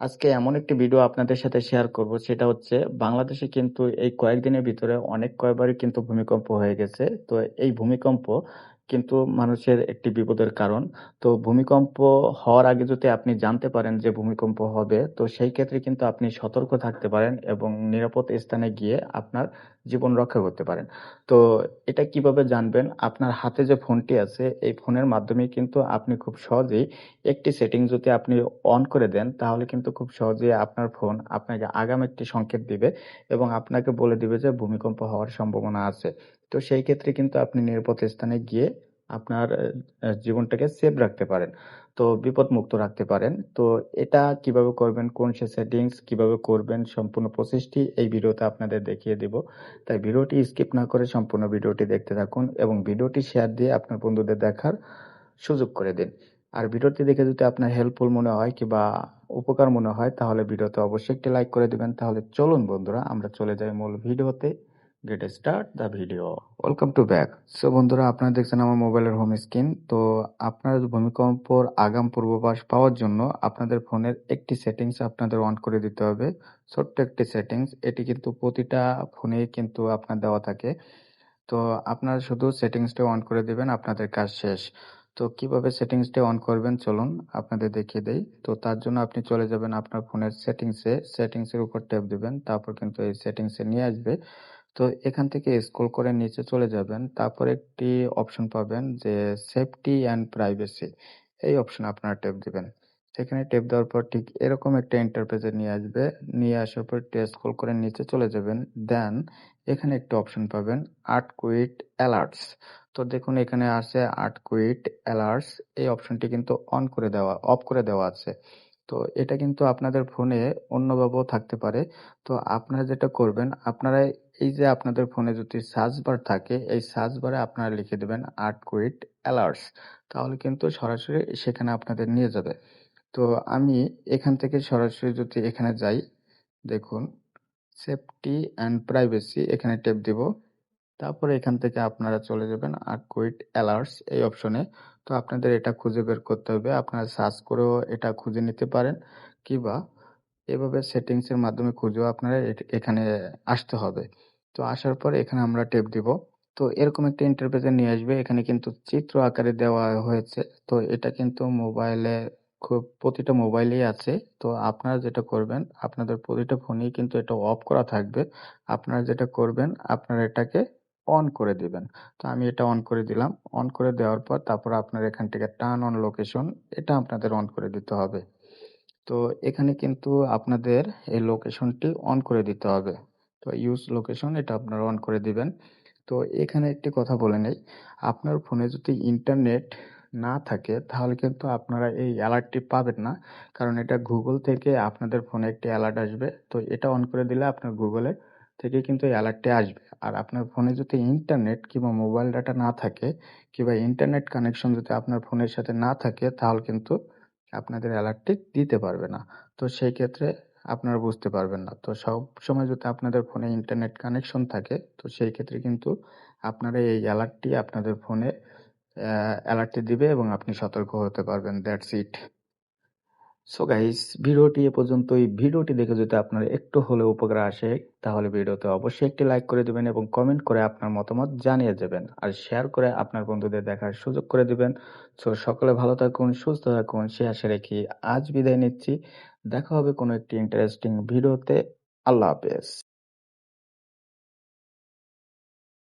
আজকে এমন একটি ভিডিও আপনাদের সাথে শেয়ার করব, সেটা হচ্ছে বাংলাদেশে কিন্তু এই কয়েকদিনের ভিতরে অনেক কয়বারই কিন্তু ভূমিকম্প হয়ে গেছে। তো এই ভূমিকম্প কিন্তু মানুষের একটি বিপদের কারণ। তো ভূমিকম্প হওয়ার আগে যদি আপনি জানতে পারেন যে ভূমিকম্প হবে, তো সেই ক্ষেত্রে কিন্তু আপনি সতর্ক থাকতে পারেন এবং নিরাপদ স্থানে গিয়ে আপনার জীবন রক্ষা করতে পারেন। তো এটা কীভাবে জানবেন? আপনার হাতে যে ফোনটি আছে, এই ফোনের মাধ্যমেই কিন্তু আপনি খুব সহজেই একটি সেটিং যদি আপনি অন করে দেন, তাহলে কিন্তু খুব সহজেই আপনার ফোন আপনাকে আগাম একটি সংকেত দিবে এবং আপনাকে বলে দিবে যে ভূমিকম্প হওয়ার সম্ভাবনা আছে। তো সেই ক্ষেত্রে কিন্তু আপনি নিরাপদ স্থানে গিয়ে আপনার জীবনটাকে সেভ রাখতে পারেন। তো বিপদমুক্ত রাখতে পারেন। তো এটা কীভাবে করবেন, কোন সে সেটিংস কীভাবে করবেন সম্পূর্ণ প্রসেসটি এই ভিডিওতে আপনাদের দেখিয়ে দিব। তাই ভিডিওটি স্কিপ না করে সম্পূর্ণ ভিডিওটি দেখতে থাকুন এবং ভিডিওটি শেয়ার দিয়ে আপনার বন্ধুদের দেখার সুযোগ করে দিন। আর ভিডিওটি দেখে যদি আপনার হেল্পফুল মনে হয় কিংবা উপকার মনে হয় তাহলে ভিডিওতে অবশ্যই একটি লাইক করে দিবেন। তাহলে চলুন বন্ধুরা আমরা চলে যাই মূল ভিডিওতে। Get start the video. Welcome to back. So বন্ধুরা আপনারা দেখছেন আমার মোবাইলের হোম স্ক্রিন। তো আপনার ভূমিকম্পর আগাম পূর্বাভাস পাওয়ার জন্য আপনাদের ফোনের একটি সেটিংস আপনাদের অন করে দিতে হবে। ছোট্ট একটি সেটিংস। এটি কিন্তু প্রতিটা ফোনেই কিন্তু আপনার দেওয়া থাকে। তো আপনারা শুধু সেটিংসটা অন করে দিবেন আপনাদের কাজ শেষ। তো কীভাবে সেটিংসটা অন করবেন চলুন আপনাদের দেখিয়ে দেই। তো তার জন্য আপনি চলে যাবেন আপনার ফোনের সেটিংসে, সেটিংসের উপর ট্যাপ দেবেন তারপর কিন্তু এই সেটিংসে নিয়ে আসবে। তো এখান থেকে স্ক্রল করে নিচে চলে যাবেন। তারপর একটি অপশন পাবেন যে সেফটি অ্যান্ড প্রাইভেসি। এই অপশনে আপনারা ট্যাপ দিবেন। সেখানে ট্যাপ দেওয়ার পর ঠিক এরকম একটা ইন্টারফেসে নিয়ে আসবে। নিয়ে আসার পর স্ক্রল করে নিচে চলে যাবেন। দেন এখানে একটা অপশন পাবেন আট কুইট অ্যালার্টস। তো দেখুন এখানে আছে আর্থকুইক অ্যালার্টস এই অপশনটি কিন্তু অন করে দেওয়া অফ করে দেওয়া আছে। তো এটা কিন্তু আপনাদের ফোনে অন্যভাবেও থাকতে পারে। তো আপনারা যেটা করবেন, আপনারা এই যে আপনাদের ফোনে যদি সার্চ বার থাকে এই সার্চ বারে আপনারা লিখে দেবেন আর্থকুইক অ্যালার্টস। তাহলে কিন্তু সরাসরি সেখানে আপনাদের নিয়ে যাবে। তো আমি এখান থেকে সরাসরি যদি এখানে যাই, দেখুন সেফটি অ্যান্ড প্রাইভেসি এখানে ট্যাপ দিব। তারপরে এখান থেকে আপনারা চলে যাবেন আর্থকুইক অ্যালার্টস এই অপশনে। তো আপনাদের এটা খুঁজে বের করতে হবে। আপনারা সার্চ করেও এটা খুঁজে নিতে পারেন কিংবা এভাবে সেটিংসের মাধ্যমে খুঁজেও আপনারা এখানে আসতে হবে। তো আসার পর এখানে আমরা টেপ দিব। তো এরকম একটা ইন্টারফেসে নিয়ে আসবে। এখানে কিন্তু চিত্র আকারে দেওয়া হয়েছে। তো এটা কিন্তু মোবাইলে খুব, প্রতিটা মোবাইলেই আছে। তো আপনারা যেটা করবেন, আপনাদের প্রতিটা ফোনেই কিন্তু এটা অফ করা থাকবে। আপনারা যেটা করবেন, আপনারা এটাকে অন করে দিবেন। তো আমি এটা অন করে দিলাম। অন করে দেওয়ার পর তারপর আপনার এখান থেকে টার্ন অন লোকেশন এটা আপনাদের অন করে দিতে হবে। তো এখানে কিন্তু আপনাদের এই লোকেশনটি অন করে দিতে হবে। তো ইউজ লোকেশন এটা আপনারা অন করে দিবেন। তো এখানে একটি কথা বলে নেই। আপনার ফোনে যদি ইন্টারনেট না থাকে, তাহলে কিন্তু আপনারা এই অ্যালার্টটি পাবেন না। কারণ এটা গুগল থেকে আপনাদের ফোনে একটি অ্যালার্ট আসবে। তো এটা অন করে দিলে আপনার গুগলে থেকে কিন্তু এই অ্যালার্টটি আসবে। আর আপনার ফোনে যদি ইন্টারনেট কিংবা মোবাইল ডাটা না থাকে, কিংবা ইন্টারনেট কানেকশন যদি আপনার ফোনের সাথে না থাকে, তাহলে কিন্তু আপনাদের অ্যালার্টটি দিতে পারবে না। তো সেই ক্ষেত্রে আপনারা বুঝতে পারবেন না। তো সব সময় যদি আপনাদের ফোনে ইন্টারনেট কানেকশন থাকে, তো সেই ক্ষেত্রে কিন্তু আপনারা এই অ্যালার্টটি আপনাদের ফোনে অ্যা অ্যালার্টটি দিবে এবং আপনি সতর্ক হতে পারবেন। That's it. সো গাইস ভিডিওটি এ পর্যন্তই। ভিডিওটি দেখে যদি আপনার একটু হলেও উপকার আসে তাহলে ভিডিওতে অবশ্যই একটি লাইক করে দিবেন এবং কমেন্ট করে আপনার মতামত জানিয়ে দেবেন আর শেয়ার করে আপনার বন্ধুদের দেখার সুযোগ করে দিবেন। সো সকলে ভালো থাকুন, সুস্থ থাকুন সে আশা রেখে আজ বিদায় নিচ্ছি। দেখা হবে কোনো একটি ইন্টারেস্টিং ভিডিওতে। আল্লাহ হাফেজ।